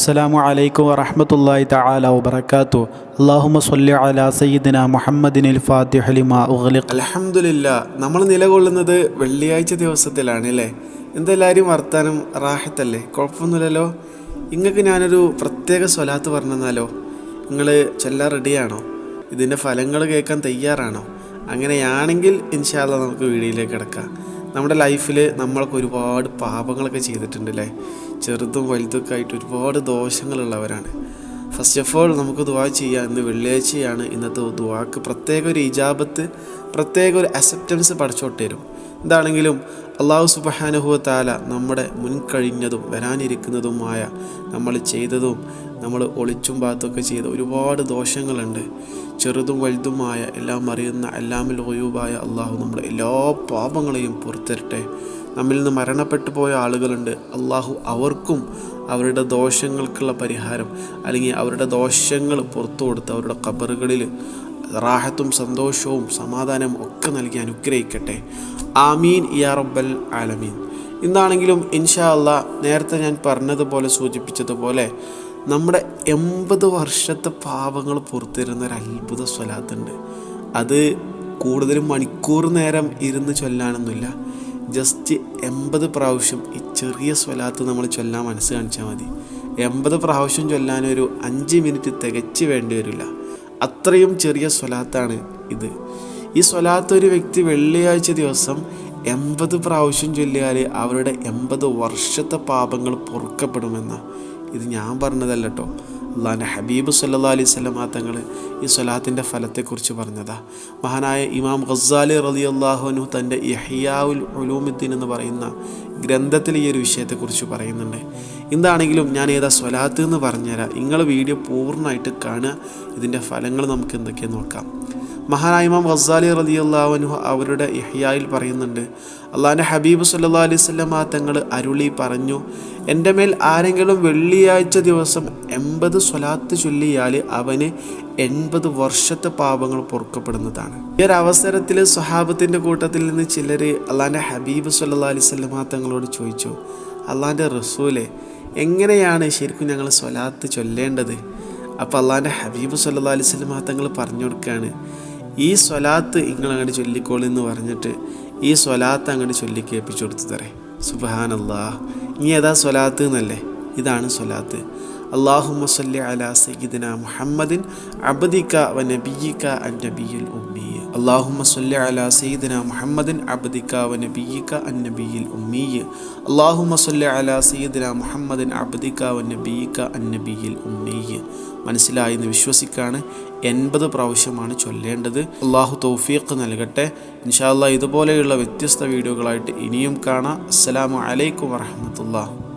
അസ്സലാമു അലൈക്കും വറഹ്മത്തുള്ളാഹി തആല വബറകാതു അല്ലാഹുമ്മ സ്വല്ലി അലാ സയ്യിദിന മുഹമ്മദിനിൽ ഫാത്തിഹ ലിമാ ഉഗ്ലിഖ്. നമ്മൾ നിലകൊള്ളുന്നത് വെള്ളിയാഴ്ച ദിവസത്തിലാണ് അല്ലേ? എന്തെല്ലാവരും വർത്താനം? റാഹത്തല്ലേ? കുഴപ്പമൊന്നുമില്ലല്ലോ? നിങ്ങൾക്ക് ഞാനൊരു പ്രത്യേക സ്വലാത്ത് പറഞ്ഞെന്നാലോ? നിങ്ങൾ ചൊല്ലാൻ റെഡിയാണോ? ഇതിന്റെ ഫലങ്ങൾ കേൾക്കാൻ തയ്യാറാണോ? അങ്ങനെയാണെങ്കിൽ ഇൻഷാല്ല നമുക്ക് വീഡിയോയിലേക്ക് കിടക്കാം. നമ്മുടെ ലൈഫിൽ നമ്മൾക്ക് ഒരുപാട് പാപങ്ങളൊക്കെ ചെയ്തിട്ടുണ്ട് അല്ലേ ചെറുതും വലുതൊക്കെ ആയിട്ട് ഒരുപാട് ദോഷങ്ങളുള്ളവരാണ്. ഫസ്റ്റ് ഓഫ് ഓൾ നമുക്ക് ദുവാ ചെയ്യാം. ഇന്ന് വെള്ളിയാഴ്ചയാണ്. ഇന്നത്തെ ദുവാക്ക് പ്രത്യേക ഒരു ഇജാബത്ത് പ്രത്യേക ഒരു അസെപ്റ്റൻസ് പഠിച്ചോട്ട് തരും. എന്താണെങ്കിലും അള്ളാഹു സുബഹാനുഹുവ താല നമ്മുടെ മുൻകഴിഞ്ഞതും വരാനിരിക്കുന്നതുമായ നമ്മൾ ചെയ്തതും നമ്മൾ ഒളിച്ചും പാത്തൊക്കെ ചെയ്ത ഒരുപാട് ദോഷങ്ങളുണ്ട്. ചെറുതും വലുതുമായ എല്ലാം അറിയുന്ന എല്ലാമിൽ ഒയൂബായ അള്ളാഹു നമ്മുടെ എല്ലാ പാപങ്ങളെയും പുറത്തരട്ടെ. നമ്മിൽ നിന്ന് മരണപ്പെട്ടു പോയ ആളുകളുണ്ട്. അള്ളാഹു അവർക്കും അവരുടെ ദോഷങ്ങൾക്കുള്ള പരിഹാരം അല്ലെങ്കിൽ അവരുടെ ദോഷങ്ങൾ പുറത്തു കൊടുത്ത് അവരുടെ ഖബറുകളിൽ റാഹത്തും സന്തോഷവും സമാധാനവും ഒക്കെ നൽകി അനുഗ്രഹിക്കട്ടെ. ആമീൻ യാ റബ്ബൽ ആലമീൻ. ഇന്നാണെങ്കിലും ഇൻഷാ അല്ലാ നേരത്തെ ഞാൻ പറഞ്ഞതുപോലെ സൂചിപ്പിച്ചതുപോലെ നമ്മുടെ എൺപത് വർഷത്തെ പാപങ്ങൾ പുറത്തിരുന്ന ഒരു അത്ഭുത സ്വലാത്തുണ്ട്. അത് കൂടുതലും മണിക്കൂർ നേരം ഇരുന്ന് ചൊല്ലാനൊന്നുമില്ല. ജസ്റ്റ് എൺപത് പ്രാവശ്യം ഈ ചെറിയ സ്വലാത്ത് നമ്മൾ ചൊല്ലാൻ മനസ്സ് കാണിച്ചാൽ മതി. എൺപത് പ്രാവശ്യം ചൊല്ലാനൊരു അഞ്ച് മിനിറ്റ് തികച്ച് വേണ്ടി വരില്ല. അത്രയും ചെറിയ സ്വലാത്താണ് ഇത്. ഈ സ്വലാത്ത് ഒരു വ്യക്തി വെള്ളിയാഴ്ച ദിവസം എൺപത് പ്രാവശ്യം ചൊല്ലിയാൽ അവരുടെ എൺപത് വർഷത്തെ പാപങ്ങൾ പൊറുക്കപ്പെടുമെന്ന ഇത് ഞാൻ പറഞ്ഞതല്ല കേട്ടോ അള്ളാഹാന്റെ ഹബീബ് സല്ലാ അലൈഹി സ്വലമാ തങ്ങൾ ഈ സ്വലാത്തിന്റെ ഫലത്തെക്കുറിച്ച് പറഞ്ഞതാ. മഹാനായ ഇമാം ഖസാലി റലി അള്ളാഹുനു തന്റെ യഹിയാവുൽ ഉലൂമുദ്ദീൻ എന്ന് പറയുന്ന ഗ്രന്ഥത്തിൽ ഈ ഒരു വിഷയത്തെക്കുറിച്ച് പറയുന്നുണ്ട്. എന്താണെങ്കിലും ഞാൻ ഏതാ സ്വലാത്ത് എന്ന് പറഞ്ഞുതരാം. നിങ്ങൾ വീഡിയോ പൂർണമായിട്ട് കാണുക. ഇതിന്റെ ഫലങ്ങൾ നമുക്ക് എന്തൊക്കെയാണ് നോക്കാം. മഹാനായ ഇമാം ഖസാലി റലി അവരുടെ ഇഹ്യായിൽ പറയുന്നുണ്ട് അള്ളാഹിന്റെ ഹബീബ് സല്ലാ അലൈഹി ആ തങ്ങൾ അരുളി പറഞ്ഞു എന്റെ മേൽ ആരെങ്കിലും വെള്ളിയാഴ്ച ദിവസം എൺപത് സ്വലാത്ത് ചൊല്ലിയാൽ അവന് എൺപത് വർഷത്തെ പാപങ്ങൾ പൊറുക്കപ്പെടുന്നതാണ്. ഈ ഒരു അവസരത്തിൽ സ്വഹാബത്തിന്റെ കൂട്ടത്തിൽ നിന്ന് ചിലർ അള്ളാഹിന്റെ ഹബീബ് സല്ലാ അലൈഹി ആ തങ്ങളോട് ചോദിച്ചു അള്ളാഹിന്റെ റസൂലെ എങ്ങനെയാണ് ശരിക്കും ഞങ്ങൾ സ്വലാത്ത് ചൊല്ലേണ്ടത്? അപ്പോൾ അള്ളാഹിന്റെ ഹബീബ് സല്ലാ അലൈഹി ആ തങ്ങൾ പറഞ്ഞു കൊടുക്കുകയാണ് ഈ സ്വലാത്ത് നിങ്ങൾ അങ്ങോട്ട് ചൊല്ലിക്കോളി എന്ന് പറഞ്ഞിട്ട് ഈ സ്വലാത്ത് അങ്ങോട്ട് ചൊല്ലി കേൾപ്പിച്ചു കൊടുത്തു തരേ സുബഹാനല്ലാ. ഇനി ഏതാ സ്വലാത്ത് എന്നല്ലേ? ഇതാണ് സ്വലാത്ത്. അള്ളാഹുമ്മ സല്ലി അലാ സയ്യിദിന മുഹമ്മദിൻ അബദിക്ക വ നബിയിക്ക അൻ നബിയുൽ ഉമ്മി. മുഹമ്മദിൻ അബ്ദിക വ നബിയിക അൻ നബിയുൽ ഉമ്മി. അള്ളാഹുമ്മ സല്ലി അലാ സയ്യിദിന മുഹമ്മദിൻ അബ്ദിക വ നബിയിക അൻ നബിയുൽ ഉമ്മി. മനസ്സിലായി എന്ന് വിശ്വസിക്കാണ്. എൺപത് പ്രാവശ്യമാണ് ചൊല്ലേണ്ടത്. അള്ളാഹു തൗഫീഖ് നൽകട്ടെ. ഇൻഷാല്ല ഇതുപോലെയുള്ള വ്യത്യസ്ത വീഡിയോകളായിട്ട് ഇനിയും കാണാം. അസ്സലാമു അലൈക്കും വറഹമത്തുള്ള